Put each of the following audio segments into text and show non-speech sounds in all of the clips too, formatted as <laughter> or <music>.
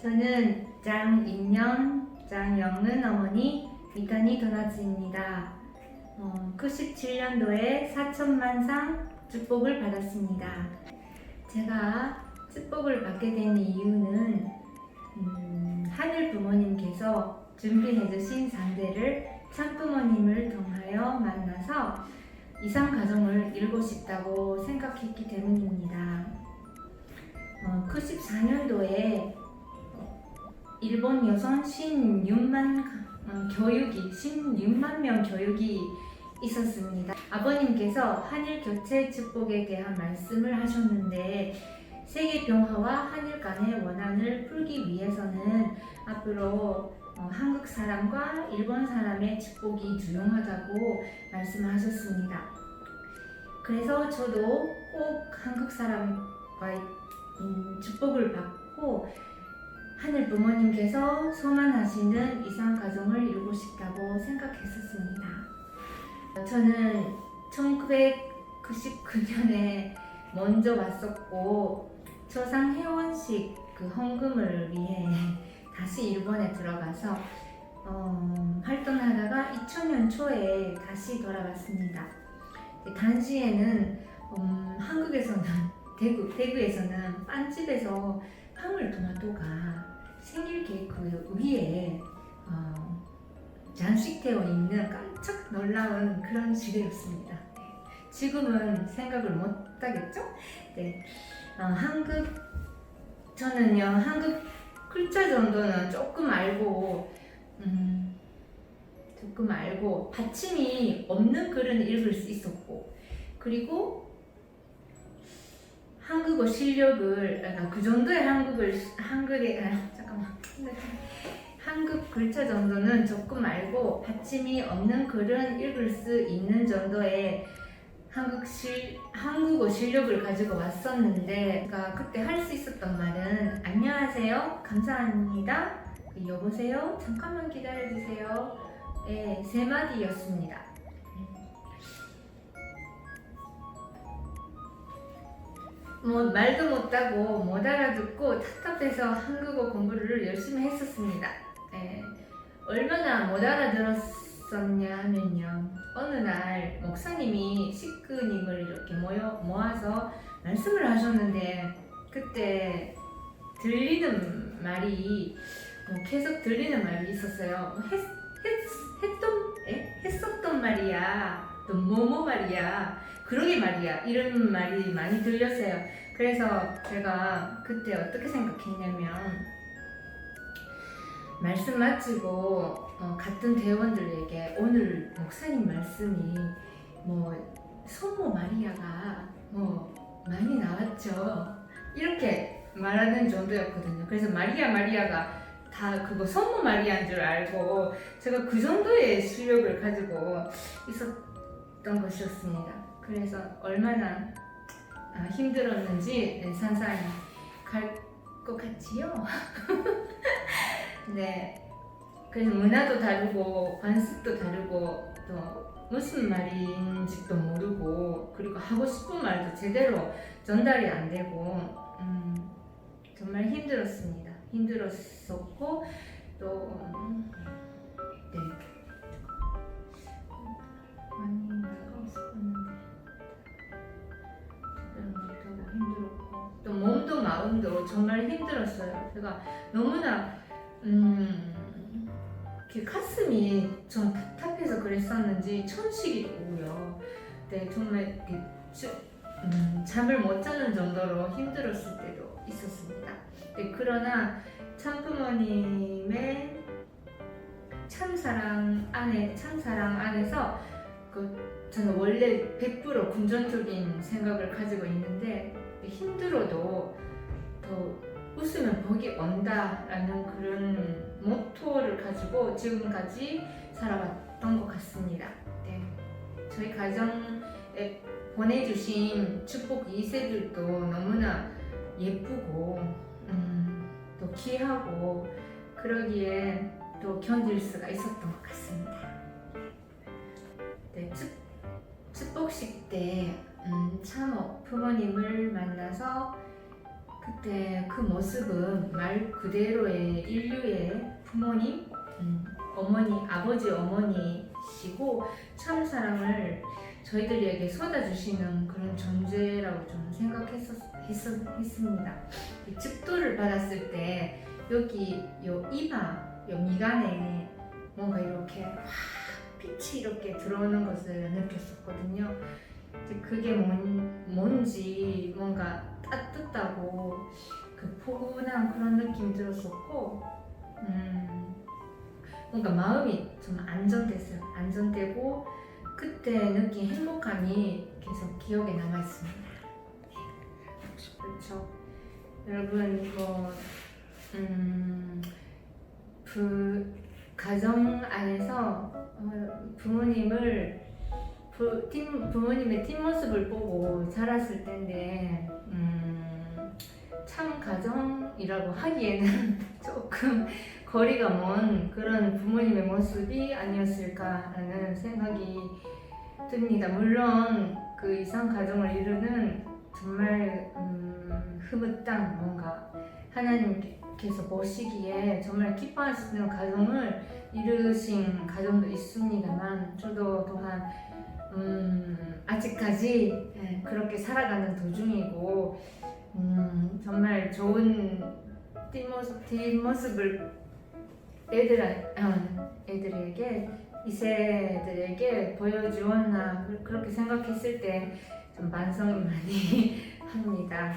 저는 장인년, 장영은 어머니 이탄이 도나츠입니다. 어, 97년도에 사천만 상 축복을 받았습니다. 제가 축복을 받게 된 이유는 음, 하늘 부모님께서 준비해 주신 상대를 참부모님을 통하여 만나서 이상 가정을 이루고 싶다고 생각했기 때문입니다. 어, 94년도에 일본 여성 16만 어, 교육이 16만 명 교육이 있었습니다. 아버님께서 한일 교체 축복에 대한 말씀을 하셨는데 세계 평화와 한일 간의 원한을 풀기 위해서는 앞으로 어, 한국 사람과 일본 사람의 축복이 중요하다고 말씀하셨습니다. 그래서 저도 꼭 한국 사람과 음, 축복을 받고 하늘 부모님께서 소망하시는 이상 가정을 이루고 싶다고 생각했었습니다. 저는 1999년에 먼저 왔었고 초상 회원식 그 헌금을 위해 <laughs> 다시 일본에 들어가서 어, 활동하다가 2000년 초에 다시 돌아왔습니다. 당시에는 음, 한국에서는 대구 대구에서는 빵집에서 방울토마토가 생일 케이크 위에 어, 장식되어 있는 깜짝 놀라운 그런 시대였습니다. 네. 지금은 생각을 못 하겠죠? 네. 어, 한국 저는요 한국 글자 정도는 조금 알고 음, 조금 알고 받침이 없는 글은 읽을 수 있었고 그리고 한국어 실력을 아, 그 정도의 한국을 잠깐만 <laughs> 한국 글자 정도는 조금 알고 받침이 없는 글은 읽을 수 있는 정도의 한국 실 한국어 실력을 가지고 왔었는데 제가 그때 할 수 있었던 말은 안녕하세요 감사합니다. 그 여보세요? 잠깐만 기다려 주세요. 네, 세 마디였습니다. 뭐 말도 못하고 못 알아듣고 답답해서 한국어 공부를 열심히 했었습니다. 예, 얼마나 못 알아들었었냐 하면요. 어느 날 목사님이 식구님을 이렇게 모여, 모아서 말씀을 하셨는데 그때 들리는 말이 뭐 계속 들리는 말이 있었어요. 뭐 했, 했, 했던, 에? 했었던 말이야. 또 뭐뭐 말이야. 그러게 말이야. 이런 말이 많이 들렸어요. 그래서 제가 그때 어떻게 생각했냐면, 말씀 마치고 어, 같은 대원들에게 오늘 목사님 말씀이 뭐 소모 마리아가 뭐 많이 나왔죠. 이렇게 말하는 정도였거든요. 그래서 마리아 마리아가 다 그거 선모 마리아인 줄 알고 제가 그 정도의 실력을 가지고 있었던 것이었습니다. 그래서 얼마나 아, 힘들었는지 네, 상상이 갈 것 같지요? <laughs> 네. 그래서 문화도 다르고 관습도 다르고 또 무슨 말인지도 모르고 그리고 하고 싶은 말도 제대로 전달이 안 되고 음, 정말 힘들었습니다. 힘들었었고 또 음, 또 몸도 마음도 정말 힘들었어요. 제가 너무나 음, 가슴이 좀 답답해서 그랬었는지 천식이 오고요. 네, 정말 주- 음, 잠을 못 자는 정도로 힘들었을 때도 있었습니다. 네, 그러나 참부모님의 참사랑 안에 참사랑 안에서 그 저는 원래 100% 긍정적인 생각을 가지고 있는데 힘들어도 더 웃으면 복이 온다라는 그런 모토를 가지고 지금까지 살아왔던 것 같습니다. 네. 저희 가정에 보내주신 축복 2세들도 너무나 예쁘고 음, 또 귀하고 그러기에 또 견딜 수가 있었던 것 같습니다. 네, 축, 축복식 때 음, 참 어, 부모님을 만나서 그 그때 그 모습은 말 그대로의 인류의 부모님, 음, 어머니, 아버지, 어머니시고 참 사랑을 저희들에게 쏟아주시는 그런 존재라고 좀 생각했었 했었, 했습니다. 이 측도를 받았을 때 여기 요 이마, 요 미간에 뭔가 이렇게 확 빛이 이렇게 들어오는 것을 느꼈었거든요. 그게 뭔, 뭔지 뭔가 따뜻하고 그 포근한 그런 느낌이 들었었고, 음, 뭔가 마음이 좀 안정됐어요. 안정되고 그때 느낀 행복함이 계속 기억에 남아 있습니다. 그렇죠. 여러분 뭐 음, 그 가정 안에서 어, 부모님을 부, 팀, 부모님의 뒷모습을 보고 자랐을 텐데 음, 참 가정이라고 하기에는 <laughs> 조금 거리가 먼 그런 부모님의 모습이 아니었을까라는 생각이 듭니다. 물론 그 이상 가정을 이루는 정말 음, 흐뭇한 뭔가 하나님께서 보시기에 정말 기뻐하시는 가정을 이루신 가정도 있습니다만 저도 또한 음, 아직까지 예, 그렇게 살아가는 도중이고 음, 정말 좋은 뒷모습, 뒷모습을 애들, 어, 애들에게 이 세들에게 보여주었나 그- 그렇게 생각했을 때 좀 반성이 많이 <laughs> 합니다.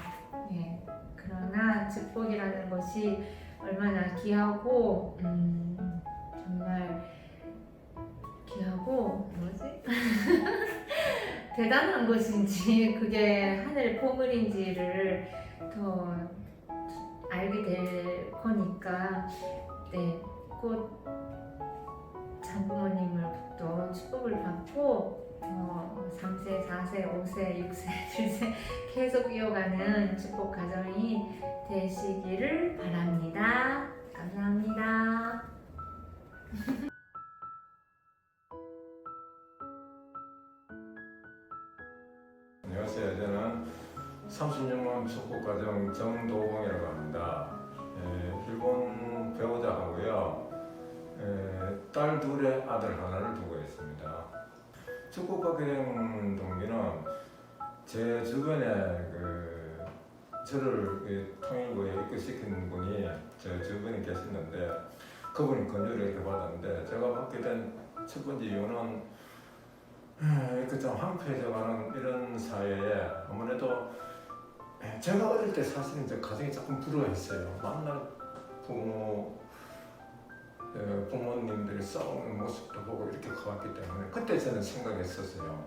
예. 그러나 축복이라는 것이 얼마나 귀하고 음, 정말 귀하고 뭐지 <laughs> 대단한 것인지 그게 하늘의 보물인지를 더 알게 될 거니까 네곧 장부모님으로부터 축복을 받고 어, 3세, 4세, 5세, 6세, 7세 계속 이어가는 축복 가정이 되시기를 바랍니다. 감사합니다. <laughs> 안녕하세요. 저는 36만 축구과정 정도봉이라고 합니다. 에, 일본 배우자하고요. 에, 딸 둘의 아들 하나를 두고 있습니다. 축구과정 동기는 제 주변에 그 저를 이 통일부에 입교시킨 분이 제 주변에 계시는데 그분이 건조를 이렇게 받았는데 제가 받게 된 첫 번째 이유는 이렇게 좀 황폐해져가는 이런 사회에 아무래도 제가 어릴 때 사실은 제 가정이 조금 불우했어요. 만날 부모 어, 부모님들이 싸우는 모습도 보고 이렇게 커왔기 때문에 그때 저는 생각했었어요.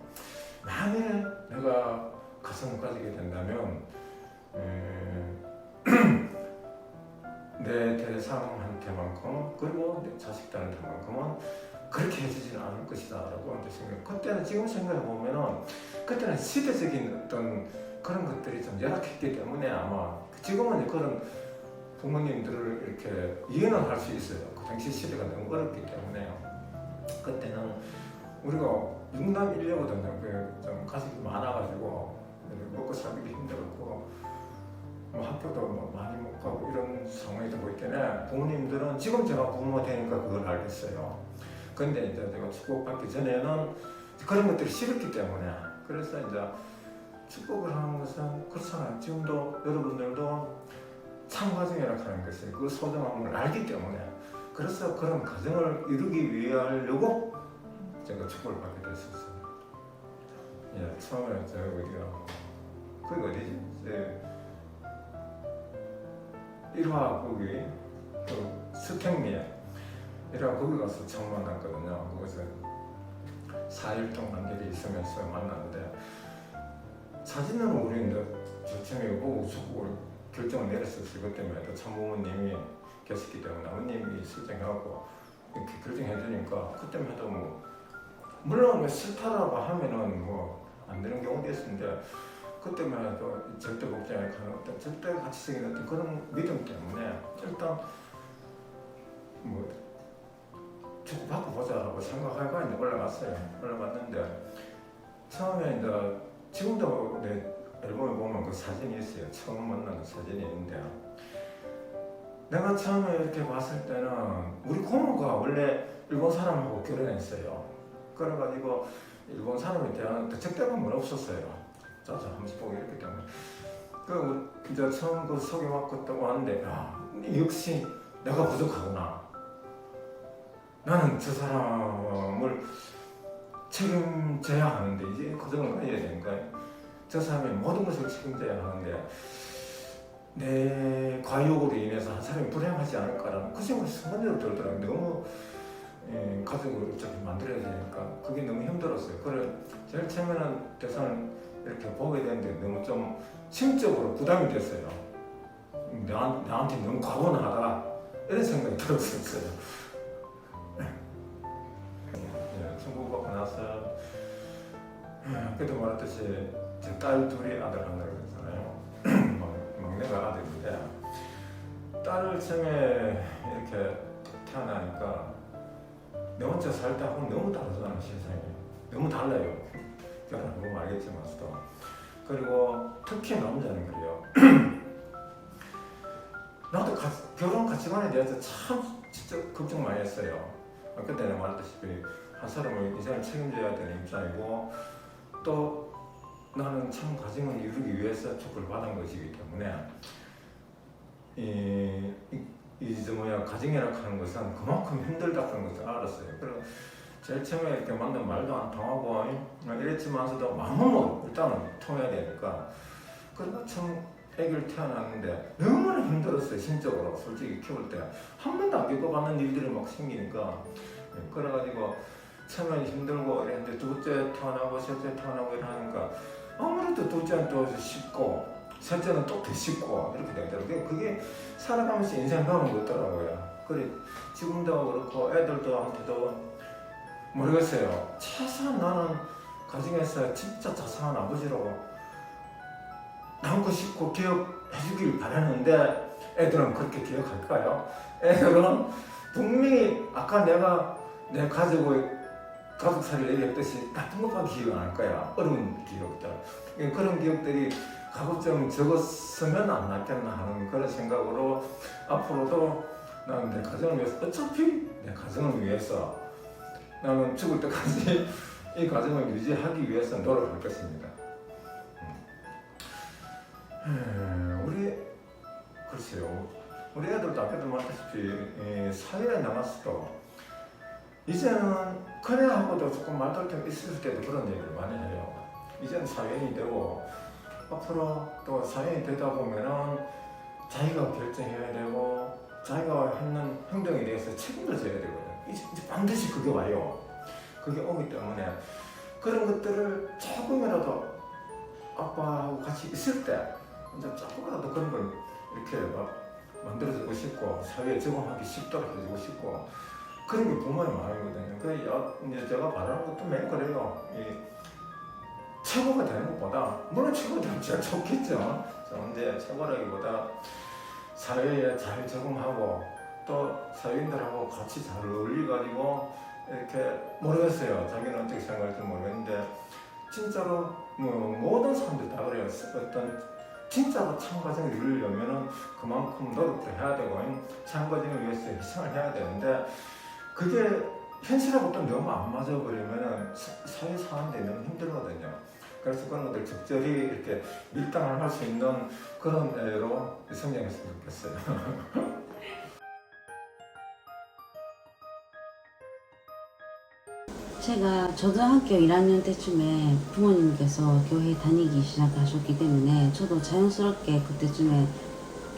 만약에 내가 가정을 가지게 된다면 에, <clears throat> 내 대상한테만큼 그리고 내 자식들한테만큼은 그렇게 해주지는 않을 것이다 라고 이제 생각. 그때는 지금 생각해 보면은 그때는 시대적인 어떤 그런 것들이 좀 열악했기 때문에 아마 지금은 그런 부모님들을 이렇게 이해는 할 수 있어요. 그 당시 시대가 너무 어렵기 때문에 그때는 우리가 육남 일녀거든요. 그좀 가족이 많아가지고 먹고 살기도 힘들었고 뭐 학교도 뭐 많이 못 가고 이런 상황이 되고 있때문에 부모님들은 지금 제가 부모 되니까 그걸 알겠어요. 근데 이제 내가 축복받기 전에는 그런 것들이 싫었기 때문에 그래서 이제 축복을 하는 것은 그렇잖아요. 지금도 여러분들도 참과정이라고 하는 것을 그 소중함을 알기 때문에 그래서 그런 가정을 이루기 위하려고 제가 축복을 받게 됐었어요. 예, 처음에 제가 어디가 거기 어디지? 제 1화 거기 그 스택리에 1화 거기 가서 처음 만났거든요. 거기서 4일 동안 일이 있으면서 만났는데 사진은 이제 조청이 보고 축복을 결정을 내렸었어요. 그 때문에 또 참부모님이 계셨기 때문에 아버님이 설정하고 이렇게 결정해 주니까 그때마다 뭐 물론 뭐 싫다라고 하면은 뭐 안 되는 경우도 있었는데 그때만 해도 절대 복장에 가는 어떤 절대 가치적인 어떤 그런 믿음 때문에 일단 뭐 생각하고 이제 올라갔어요. 올라갔는데 처음에 이제 지금도 내 앨범에 보면 그 사진이 있어요. 처음 만난 그 사진이 있는데 내가 처음에 이렇게 봤을 때는 우리 고모가 원래 일본 사람하고 결혼했어요. 그래가지고 일본 사람에 대한 적대감은 없었어요. 자자 한 번씩 보고 이렇기 때문에 그 이제 처음 그 소개받고 왔는데 야 역시 내가 부족하구나. 나는 저 사람을 책임져야 하는데 이제 그 정도 가야 되니까 저 사람이 모든 것을 책임져야 하는데 내 과욕으로 인해서 한 사람이 불행하지 않을까라는 그 생각이 순간적으로 들더라고요. 너무 예, 가족을 어차피 만들어야 되니까 그게 너무 힘들었어요. 그래 제일 처음에는 대선을 이렇게 보게 되는데 너무 좀 심적으로 부담이 됐어요. 나, 나한테 너무 과분하다 이런 생각이 들었었어요. 예, 그때 말했듯이 제 딸 둘이 아들 하나 그랬잖아요. <clears throat> 막- 막내가 아들인데 딸을 처음에 이렇게 태어나니까 내 혼자 살 때하고는 너무 다르잖아요 세상이. 너무 달라요. 결혼해보면 알겠지만서도 그리고 특히 남자는 그래요. <clears throat> 나도 가, 결혼 가치관에 대해서 참 진짜 걱정 많이 했어요. 그때 내가 말했다시피 한 사람을 인생을 책임져야 되는 입장이고 또 나는 참 가정을 이루기 위해서 축복을 받은 것이기 때문에 이, 이, 이저 뭐야 가정이라 하는 것은 그만큼 힘들다는 것을 알았어요. 그리고 제일 처음에 이렇게 만난 말도 안 통하고 이- 이랬지만서도 마음은 일단은 통해야 되니까 그리고 참 아기를 태어났는데 너무나 힘들었어요 심적으로. 솔직히 키울 때. 한 번도 안 겪어봤는 일들이 막 생기니까. 예, 그래가지고 처음엔 힘들고 이랬는데 둘째 태어나고 셋째 태어나고 이러니까 아무래도 둘째는 또 쉽고 셋째는 또 더 쉽고 이렇게 되더라고요. 그게 살아가면서 인생 배우는 거더라고요. 그래 지금도 그렇고 애들도 한테도 모르겠어요. 최소한 나는 가정에서 진짜 자상한 아버지로 남고 싶고 기억해주길 바라는데 애들은 그렇게 기억할까요? 애들은 분명히 아까 내가 내 가족의 가족사를 얘기했듯이 나쁜 것만 기억 안 할 거야. 어려운 기억들. 예, 그런 기억들이 가급적 적었으면 안 낫겠나 하는 그런 생각으로 앞으로도 나는 내 가정을 위해서 어차피 내 가정을 위해서 나는 죽을 때까지 <laughs> 이 가정을 유지하기 위해서 노력할 것입니다. 음. 우리 글쎄요, 우리 애들도 아까도 말했다시피 이 사회에 나갔어도 이제는 그네하고도 조금 말다툼 있을 때도 그런 얘기를 많이 해요. 이제는 사회인이 되고 앞으로 또 사회인이 되다 보면은 자기가 결정해야 되고 자기가 하는 행동에 대해서 책임을 져야 되거든. 이제, 이제 반드시 그게 와요. 그게 오기 때문에 그런 것들을 조금이라도 아빠하고 같이 있을 때 이제 조금이라도 그런 걸 이렇게 막 만들어주고 싶고 사회에 적응하기 쉽도록 해주고 싶고 그런 게 부모의 마음이거든요. 그 여- 이제 제가 바라는 것도 매일 그래요. 이 최고가 되는 것보다 물론 최고가 되면 제일 좋겠죠. 그런데 최고라기보다 사회에 잘 적응하고 또 사회인들하고 같이 잘 어울려가지고 이렇게 모르겠어요. 자기는 어떻게 생각할지 모르겠는데 진짜로 뭐 모든 사람들 다 그래요. 어떤 진짜로 참가정을 이루려면은 그만큼 노력도 해야 되고 참가정을 위해서 희생을 해야 되는데 그게 현실하고 또 너무 안 맞아 버리면은 사- 사회 사는데 너무 힘들거든요. 그래서 그런 것들 적절히 이렇게 밀당을 할 수 있는 그런 애로 성장했으면 좋겠어요. <laughs> 제가 초등학교 1학년 때쯤에 부모님께서 교회 다니기 시작하셨기 때문에 저도 자연스럽게 그때쯤에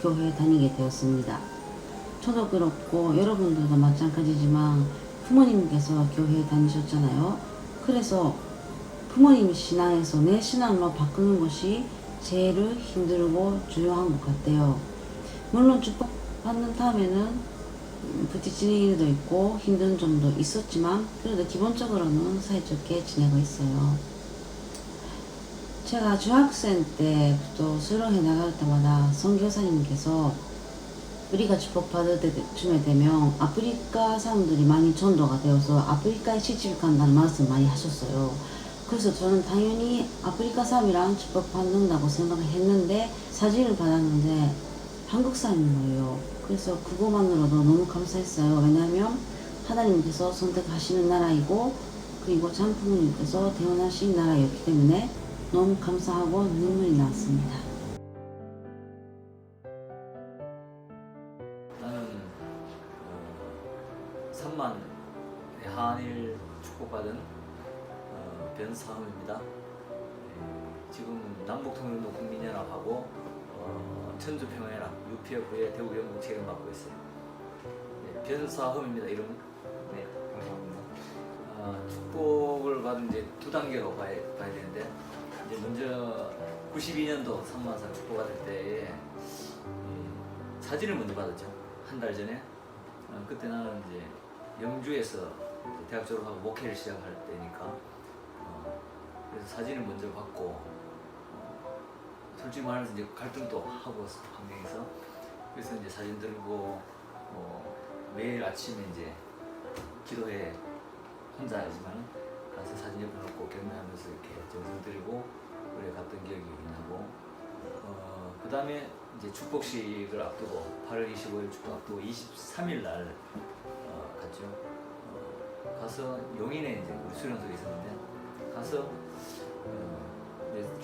교회 다니게 되었습니다. 저도 그렇고 여러분들도 마찬가지지만 부모님께서 교회 다니셨잖아요. 그래서 부모님 신앙에서 내 신앙으로 바꾸는 것이 제일 힘들고 중요한 것 같아요. 물론 축복받는 다음에는 음, 부딪히는 일도 있고 힘든 점도 있었지만 그래도 기본적으로는 사이좋게 지내고 있어요. 제가 중학생 때부터 수련회 나갈 때마다 선교사님께서 우리가 축복받을 때쯤에 되면 아프리카 사람들이 많이 전도가 되어서 아프리카에 시집 간다는 말씀 많이 하셨어요. 그래서 저는 당연히 아프리카 사람이랑 축복받는다고 생각을 했는데 사진을 받았는데 한국 사람인 거예요. 그래서 그거만으로도 너무 감사했어요. 왜냐하면 하나님께서 선택하시는 나라이고 그리고 장부모님께서 태어나신 나라였기 때문에 너무 감사하고 눈물이 났습니다. 어, 변상우입니다. 예, 지금 남북통일운동 국민연합하고 어, 천주평화연합 UPF의 대구 경북 책임 맡고 있어요. 예, 변사흠입니다. 이름. 네, 감사합니다. 아, 축복을 받은 이제 두 단계로 봐야, 봐야 되는데 이제 먼저 92년도 3만사 축복받을 때에 이 사진을 먼저 받았죠. 한 달 전에. 어, 그때 나는 이제 영주에서 대학 졸업하고 목회를 시작할 때니까 어, 그래서 사진을 먼저 받고 어, 솔직히 말해서 이제 갈등도 하고 환경에서 그래서 이제 사진 들고 어, 매일 아침에 이제 기도회 혼자지만 가서 사진 옆에 놓고 경배하면서 이렇게 정성 드리고 그래 갔던 기억이 나고 어, 그 다음에 이제 축복식을 앞두고 8월 25일 축복 앞두고 23일 날 어, 갔죠. 어, 가서 용인에 이제 우리 수련소에 있었는데 가서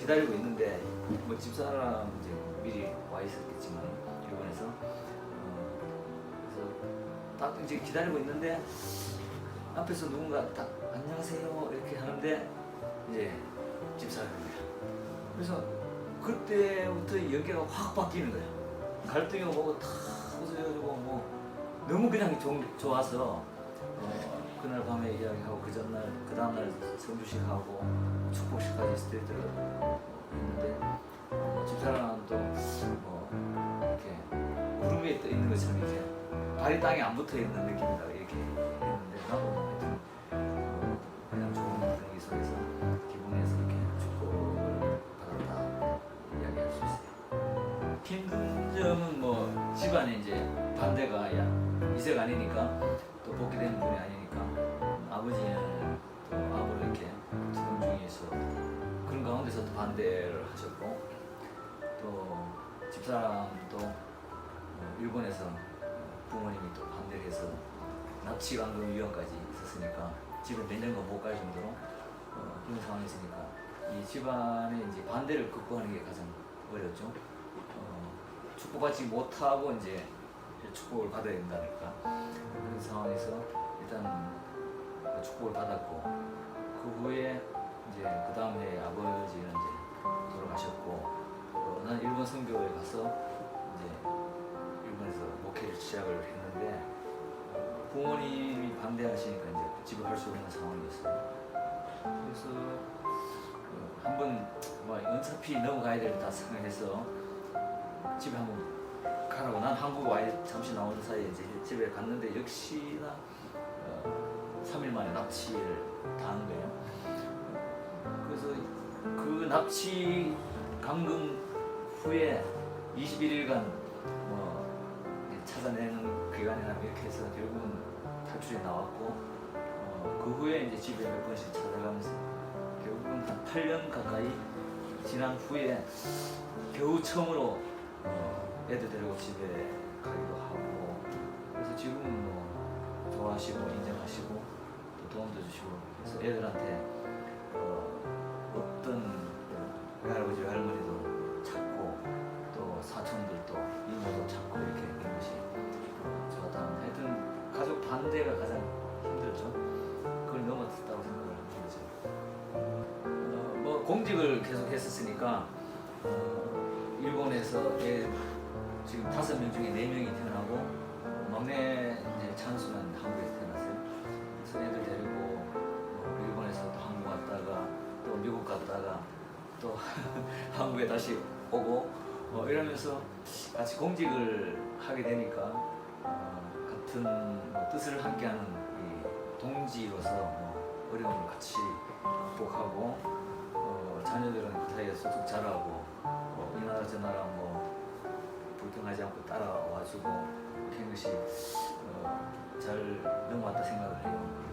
기다리고 있는데 뭐 집사람 이제 미리 와 있었겠지만 일본에서 어, 그래서 딱 이제 기다리고 있는데 앞에서 누군가 딱 안녕하세요 이렇게 하는데 이제 집사람입니다. 그래서 그때부터 연기가 확 바뀌는 거야. 갈등이 뭐고 다 웃어가지고 뭐 너무 그냥 좋, 좋아서 어, 그날 밤에 이야기하고 그 전날 그 다음날 성주식 하고 축복식까지 스테이트를 했는데 어, 집사람도 뭐 이렇게 구름 위에 떠 있는 것처럼 이렇게 발이 땅에 안 붙어 있는 느낌이다 이렇게 했는데 나도 하여튼 어, 그냥 좋은 분위기 속에서 기분에서 이렇게 축복을 받았다 이야기할 수 있어요. 힘든 점은 뭐 집안에 이제 반대가 야 이세가 아니니까 또 복귀되는 분 하셨고 또 집사람도 어, 일본에서 부모님이 또 반대를 해서 납치 감금 위원까지 있었으니까 집에 몇 년간 못 갈 정도로 어, 그런 상황이 있으니까 이 집안의 이제 반대를 극복하는 게 가장 어렵죠. 어, 축복받지 못하고 이제 축복을 받아야 된다니까 그런 상황에서 일단 축복을 받았고 그 후에 이제 그 다음 해에 아버지는 이제 돌아가셨고 어, 난 일본 선교에 가서 이제 일본에서 목회를 시작을 했는데 어, 부모님이 반대하시니까 이제 집을 갈 수 없는 상황이었어요. 그래서 어, 한번 뭐 어차피 넘어가야 될다 생각해서 집에 한번 가라고 난 한국 와 잠시 나오는 사이에 이제 집에 갔는데 역시나 어, 3일 만에 납치를 당한 거예요. 그래서 그 납치 감금 후에 21일간 뭐 찾아내는 기간이나 이렇게 해서 결국은 탈출해 나왔고 어, 그 후에 이제 집에 몇 번씩 찾아가면서 결국은 한 8년 가까이 지난 후에 겨우 처음으로 어, 애들 데리고 집에 가기도 하고 그래서 지금은 뭐 좋아하시고 인정하시고 또 도움도 주시고 그래서 애들한테 어, 어떤 외할아버지 외할머니도 찾고 또 사촌들도 이모도 찾고 이렇게 하는 것이 어, 좋았다는 하여튼 가족 반대가 가장 힘들죠 그걸 넘어섰다고 생각을 거죠 어, 뭐 공직을 계속 했었으니까 어, 일본에서 애 지금 다섯 명 중에 네 명이 태어나고 어, 막내 찬수는 한국에서 태어났어요. 그래서 애들 데리 또 <laughs> 한국에 다시 오고 뭐 이러면서 같이 공직을 하게 되니까 어, 같은 뭐 뜻을 함께하는 이 동지로서 뭐 어려움을 같이 극복하고 어, 자녀들은 그 사이에 쏙쏙 자라고 어, 이 나라 저 나라 뭐 불평하지 않고 따라와주고 하는 것이 어, 잘 넘어왔다 생각을 해요.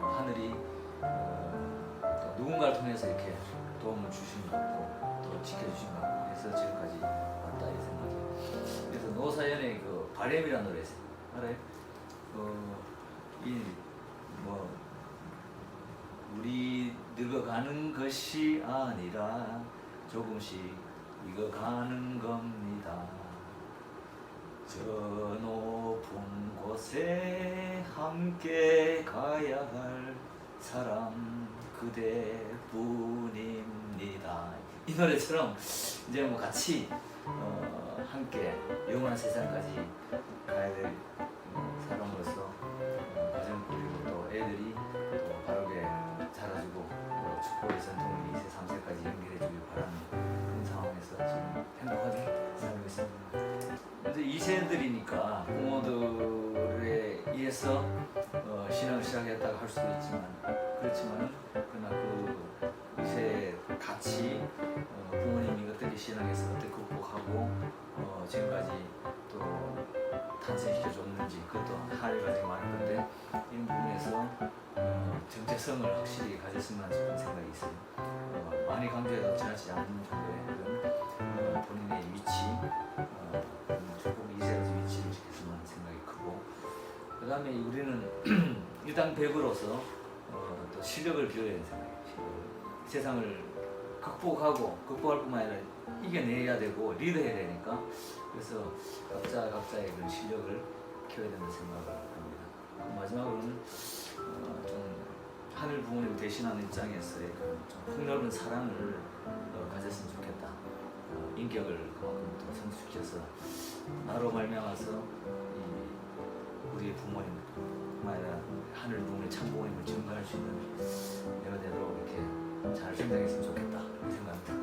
어, 하늘이 어, 또 누군가를 통해서 이렇게 도움을 주신 것 같고 또 지켜주신 것 같고 해서 지금까지 왔다 이 생각이 그래서 노사연의 그 바램이라는 노래 있어요 알아요? 어, 이뭐 우리 늙어가는 것이 아니라 조금씩 익어가는 겁니다. 저 높은 곳에 함께 가야 할 사람 그대뿐입니다. 이 노래처럼 이제 뭐 같이 어, 함께 영원한 세상까지 가야 될 어, 사람으로서 어, 가정 꾸리고 또 애들이 또 바르게 자라주고 또 축구의 전통을 2세, 3세까지 연결해 주길 바라는 그런 상황에서 지금 행복하게 살고 있습니다. 근데 2세들이니까 부모들에 의해서 어, 신앙을 시작했다고 할 수도 있지만 그렇지만 이것들이 신앙에서 어떻게 극복하고 어, 지금까지 또 탄생시켜줬는지 그것도 할 가지 많을 건데 이런 부분에서 어, 정체성을 확실히 가졌으면 싶은 생각이 있어요. 어, 많이 강조해도 지나치지 않는 정도의 어, 본인의 위치, 어, 조금 이세로서 위치를 지켰으면 하는 생각이 크고 그 다음에 우리는 <clears throat> 일당 백으로서 어, 또 실력을 기울여야 되는 생각이에요. 세상을 극복하고 극복할 뿐만 아니라 이겨내야 되고 리드해야 되니까 그래서 각자 각자의 그런 실력을 키워야 된다는 생각을 합니다. 그 마지막으로는 어, 좀 하늘 부모님 대신하는 입장에서의 그런 좀 폭넓은 사랑을 어, 가졌으면 좋겠다. 어, 인격을 그만큼 더 성숙시켜서 나로 말미암아서 이 우리의 부모님 아니라 하늘 부모님 참 부모님을 증거할 수 있는 내가 되도록 이렇게 잘 생각했으면 좋겠다 생각합니다.